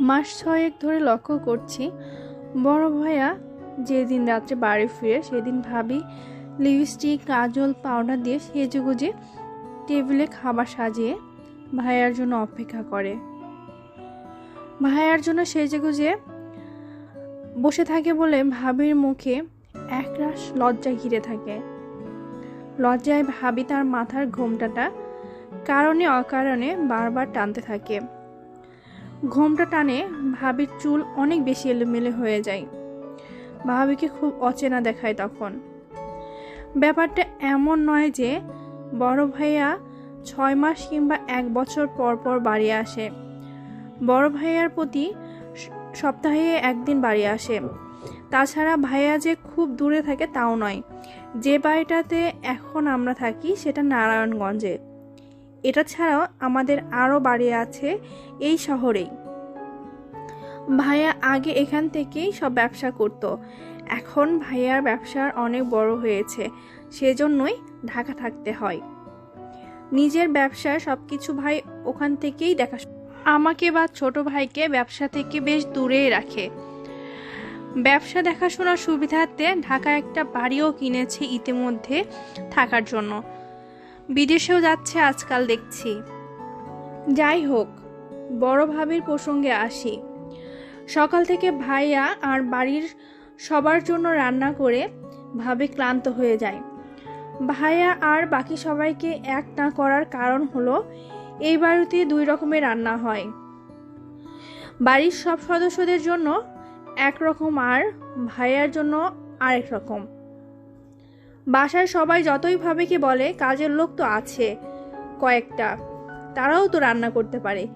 মাস ছয়েক ধরে লক্ষ্য করছি। বড় ভাইয়া যেদিন রাত্রে বাড়ি ফিরে, সেদিন ভাবি লিপস্টিক, কাজল, পাউডার দিয়ে সেজে গুজে টেবিলে খাবার সাজিয়ে ভাইয়ার জন্য অপেক্ষা করে। ভাইয়ার জন্য সেজে গুজে বসে থাকে বলে ভাবির মুখে একরাশ লজ্জা ঘিরে থাকে। লজ্জায় ভাবি তার মাথার ঘোমটাটা কারণে অকারণে বারবার টানতে থাকে। ঘোমটা টানে ভাবির চুল অনেক বেশি এলোমেলো হয়ে যায়। ভাবিকে খুব অচেনা দেখায় তখন। ব্যাপারটা এমন নয় যে বড় ভাইয়া ছয় মাস কিংবা এক বছর পর পর বাড়ি আসে। বড় ভাইয়ার প্রতি সপ্তাহে একদিন বাড়ি আসে। তাছাড়া ভাইয়া যে খুব দূরে থাকে তাও নয়। যে বাড়িটাতে এখন আমরা থাকি সেটা নারায়ণগঞ্জে। এটা ছাড়াও আমাদের আরও বাড়ি আছে এই শহরেই। ভাইয়া আগে এখান থেকেই সব ব্যবসা করত। এখন ভাইয়ার ব্যবসার অনেক বড় হয়েছে, সেজন্যই ঢাকা থাকতে হয়। নিজের ব্যবসার সব কিছু ভাই ওখান থেকেই দেখা আমাকে বা ছোট ভাইকে ব্যবসা থেকে বেশ দূরেই রাখে। ব্যবসা দেখাশোনার সুবিধার্থে ঢাকা একটা বাড়িও কিনেছে ইতিমধ্যে থাকার জন্য। বিদেশেও যাচ্ছে আজকাল দেখছি। যাই হোক, বড় ভাবির প্রসঙ্গে আসি। সকাল থেকে ভাইয়া আর বাড়ির সবার জন্য রান্না করে ভাবে ক্লান্ত হয়ে যায়। ভাইয়া আর বাকি সবাইকে এক না করার কারণ হলো, এই বাড়িতে দুই রকমের রান্না হয়। বাড়ির সব সদস্যদের জন্য একরকম আর ভাইয়ার জন্য আরেক রকম। বাসায় সবাই যতই ভাবে কি বলে, কাজের লোক তো আছে কয়েকটা। তারাও তো রান্না করতে পারে।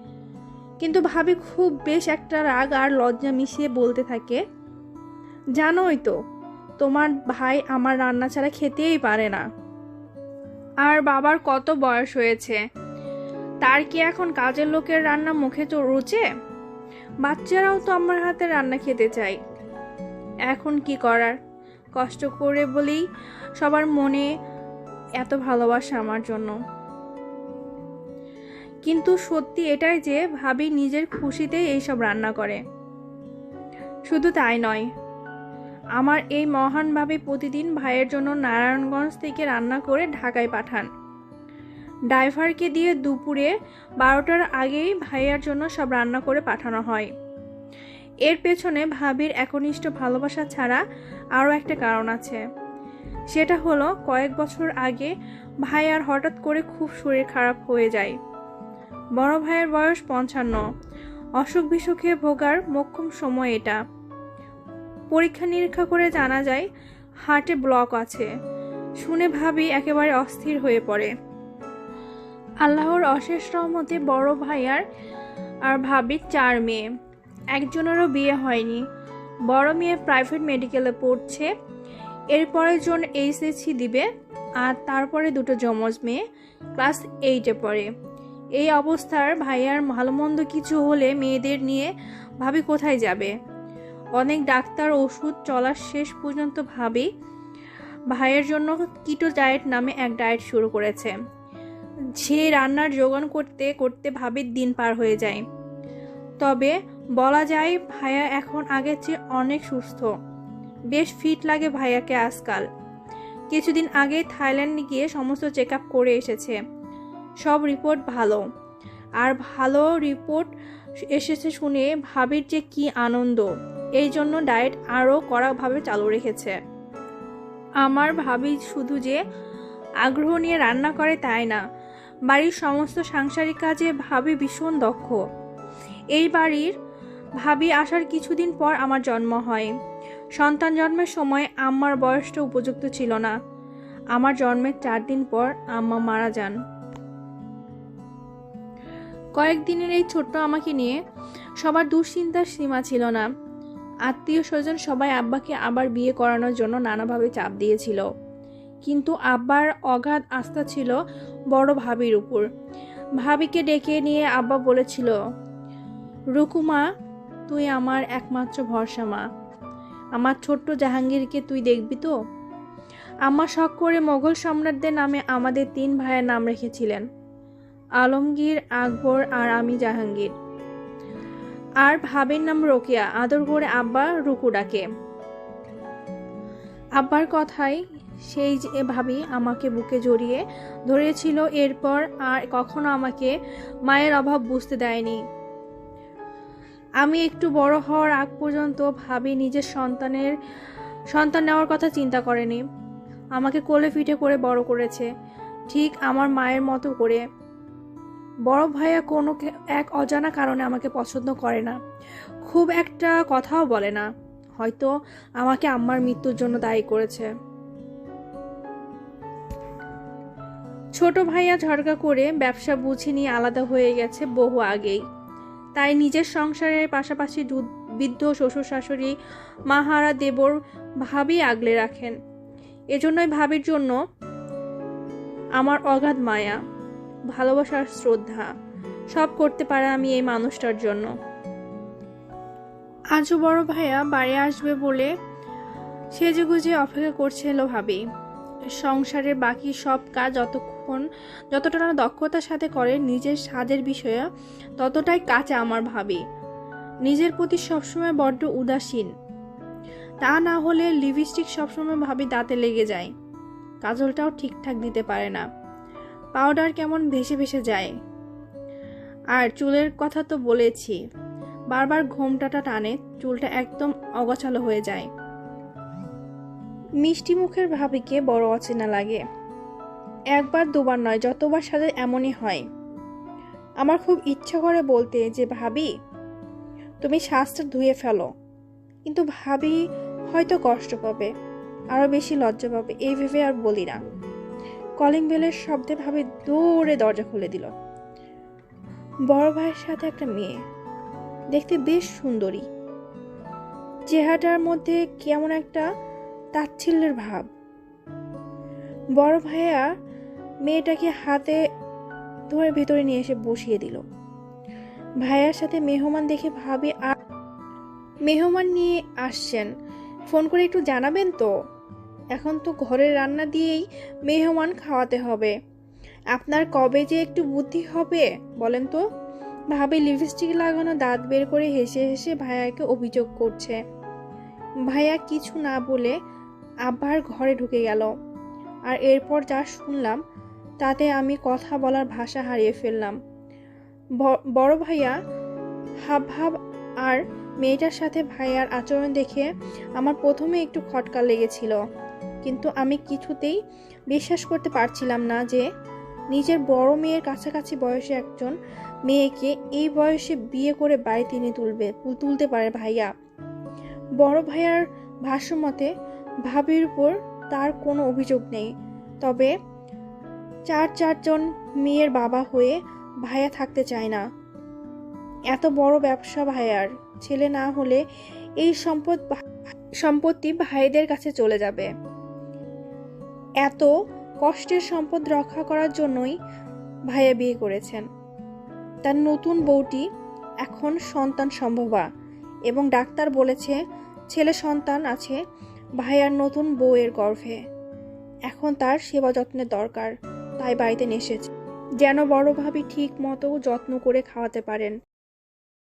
কিন্তু ভাবি খুব বেশ একটা রাগ আর লজ্জা মিশিয়ে বলতে থাকে, জানোই তো, তোমার ভাই আমার রান্না ছাড়া খেতেই পারে না। আর বাবার কত বয়স হয়েছে, তার কি এখন কাজের লোকের রান্না মুখে তো রুচে? বাচ্চারাও তো আমার হাতে রান্না খেতে চায়। এখন কি করার? কষ্ট করে বলেই সবার মনে এত ভালোবাসা আমার জন্য। কিন্তু সত্যি এটাই যে ভাবি নিজের খুশিতেই এইসব রান্না করে। শুধু তাই নয়, আমার এই মহান ভাবি প্রতিদিন ভাইয়ের জন্য নারায়ণগঞ্জ থেকে রান্না করে ঢাকায় পাঠান। ড্রাইভারকে দিয়ে দুপুরে বারোটার আগেই ভাইয়ার জন্য সব রান্না করে পাঠানো হয়। এর পেছনে ভাবির একনিষ্ঠ ভালোবাসা ছাড়া আরও একটা কারণ আছে। সেটা হলো, কয়েক বছর আগে ভাই আর হঠাৎ করে খুব শরীর খারাপ হয়ে যায়। বড় ভাইয়ের বয়স পঞ্চান্ন। অসুখ বিসুখে ভোগার মোক্ষম সময় এটা। পরীক্ষা নিরীক্ষা করে জানা যায়, হার্টে ব্লক আছে। শুনে ভাবি একেবারে অস্থির হয়ে পড়ে। আল্লাহর অশেষ রহমতে বড় ভাইয়ার আর ভাবির চার মেয়ে। একজনেরও বিয়ে হয়নি। বড় মেয়ে প্রাইভেট মেডিকেলে পড়ছে। এরপরে জন এইচএসসি দিবে আর তারপরে দুটো যমজ মেয়ে ক্লাস এইটে পড়ে। এই অবস্থার ভাইয়ার ভালো মন্দ কিছু হলে মেয়েদের নিয়ে ভাবি কোথায় যাবে? অনেক ডাক্তার ওষুধ চলার শেষ পর্যন্ত ভাবি ভাইয়ের জন্য কিটো ডায়েট নামে এক ডায়েট শুরু করেছে। যে রান্নার যোগান করতে করতে ভাবির দিন পার হয়ে যায়। তবে বলা যায় ভাইয়া এখন আগের চেয়ে অনেক সুস্থ। বেশ ফিট লাগে ভাইয়াকে আজকাল। কিছুদিন আগে থাইল্যান্ডে গিয়ে সমস্ত চেক আপ করে এসেছে। সব রিপোর্ট ভালো। আর ভালো রিপোর্ট এসেছে শুনে ভাবির যে কি আনন্দ, এই জন্য ডায়েট আরও কড়াভাবে চালু রেখেছে। আমার ভাবি শুধু যে আগ্রহ নিয়ে রান্না করে তাই না, বাড়ির সমস্ত সাংসারিক কাজে ভাবি ভীষণ দক্ষ। এই বাড়ির ভাবি, আসার কিছুদিন পর আমার জন্ম হয়। সন্তান জন্মের সময় আম্মার বয়সটা উপযুক্ত ছিল না। আমার জন্মের চার দিন পর আম্মা মারা যান। কয়েকদিনের এই ছোট্ট আমাকে নিয়ে সবার দুশ্চিন্তার সীমা ছিল না। আত্মীয় স্বজন সবাই আব্বাকে আবার বিয়ে করানোর জন্য নানাভাবে চাপ দিয়েছিল। কিন্তু আব্বার অগাধ আস্থা ছিল বড় ভাবির উপর। ভাবিকে ডেকে নিয়ে আব্বা বলেছিল, রুকুমা তুই আমার একমাত্র ভরসা, মা। আমার ছোট্ট জাহাঙ্গীরকে তুই দেখবি তো? আম্মা শখ করে মোগল সম্রাটদের নামে আমাদের তিন ভাইয়ের নাম রেখেছিলেন, আলমগীর, আকবর আর আমি জাহাঙ্গীর। আর ভাবির নাম রোকিয়া, আদর করে আব্বা রুকু ডাকে। আব্বার কথায় সেই যে ভাবি আমাকে বুকে জড়িয়ে ধরেছিল, এরপর আর কখনো আমাকে মায়ের অভাব বুঝতে দেয়নি। আমি একটু বড় হওয়ার আগ পর্যন্ত ভাবি নিজের সন্তানের, সন্তান নেওয়ার কথা চিন্তা করেনি। আমাকে কোলে পিঠে করে বড় করেছে। ঠিক আমার মায়ের মতো করে। বড় ভাইয়া কোনো এক অজানা কারণে আমাকে পছন্দ করে না। খুব একটা কথাও বলে না। হয়তো আমাকে আম্মার মৃত্যুর জন্য দায়ী করেছে। ছোট ভাইয়া ঝড়কা করে ব্যবসা বুঝে নিয়ে আলাদা হয়ে গেছে বহু আগেই। তাই নিজের সংসারের পাশাপাশি বৃদ্ধ শ্বশুর শাশুড়ি মাহারা দেবর ভাবি আগলে রাখেন। এজন্যই ভাবির জন্য আমার অগাধ মায়া ভালোবাসার শ্রদ্ধা সব করতে পারে আমি এই মানুষটার জন্য। আজও বড় ভাইয়া বাড়ি আসবে বলে সেজেগুজে অপেক্ষা করছিল ভাবি। সংসারের বাকি সব কাজ যতক্ষণ যতটা না দক্ষতার সাথে করে নিজের স্বাদের বিষয়ে, ততটাই কাঁচা আমার ভাবি। নিজের প্রতি সবসময় বড্ড উদাসীন। তা না হলে লিপস্টিক সবসময় ভাবি দাঁতে লেগে যায়। কাজলটাও ঠিকঠাক দিতে পারে না। পাউডার কেমন ভেসে ভেসে যায়। আর চুলের কথা তো বলেছি, বারবার ঘোমটাটা টানে, চুলটা একদম অগোছালো হয়ে যায়। মিষ্টি মুখের ভাবিকে বড় অচেনা লাগে। একবার দুবার নয়, যতবার সাথে এমনই হয়। আমার খুব ইচ্ছে করে বলতে যে, ভাবি, তুমি শ্বাসটা ধুয়ে ফেলো। কিন্তু ভাবি হয়তো কষ্ট পাবে আরও বেশি লজ্জা পাবে, এই ভেবে আর বলি না। কলিং বেলের শব্দে ভাবি দৌড়ে দরজা খুলে দিল। বড় ভাইয়ের সাথে একটা মেয়ে, দেখতে বেশ সুন্দরী। চেহারাটার মধ্যে কেমন একটা তাচ্ছিল্যের ভাব। বড় ভাইয়া মেয়েটাকে হাতে ধরে ভেতরে নিয়ে এসে বসিয়ে দিল। ভাইয়ার সাথে মেহমান দেখে ভাবি আর মেহমান নিয়ে আসছেন। ফোন করে একটু জানাবেন তো? এখন তো ঘরের রান্না দিয়েই মেহমান খাওয়াতে হবে। আপনার কবে যে একটু বুদ্ধি হবে, বলেন তো? ভাবি লিপস্টিক লাগানো দাঁত বের করে হেসে হেসে ভাইয়াকে অভিযোগ করছে। ভাইয়া কিছু না বলে আবার ঘরে ঢুকে গেল। আর এরপর যা শুনলাম তাতে আমি কথা বলার ভাষা হারিয়ে ফেললাম। বড় ভাইয়া, হাব ভাব আর মেয়েটার সাথে ভাইয়ার আচরণ দেখে আমার প্রথমে একটু খটকা লেগেছিল। কিন্তু আমি কিছুতেই বিশ্বাস করতে পারছিলাম না যে নিজের বড় মেয়ের কাছাকাছি বয়সে একজন মেয়েকে এই বয়সে বিয়ে করে বাড়িতে এনে তুলবে তুলতে পারে ভাইয়া। বড় ভাইয়ার ভাষ্যমতে, ভাবির উপর তার কোনো অভিযোগ নেই। তবে চার চারজন মেয়ের বাবা হয়ে ভাইয়া থাকতে চায় না। এত বড় ব্যবসা ভাইয়ার। ছেলে না হলে এই সম্পদ সম্পত্তি ভাইদের কাছে চলে যাবে। এত কষ্টের সম্পদ রক্ষা করার জন্যই ভাইয়া বিয়ে করেছেন। তার নতুন বউটি এখন সন্তান সম্ভবা এবং ডাক্তার বলেছে ছেলে সন্তান আছে ভাইয়ার নতুন বউয়ের গর্ভে। এখন তার সেবা যত্নের দরকার। তাই বাড়িতে নিয়ে এসেছে যেন বড় ভাবি ঠিক মতো যত্ন করে খাওয়াতে পারেন।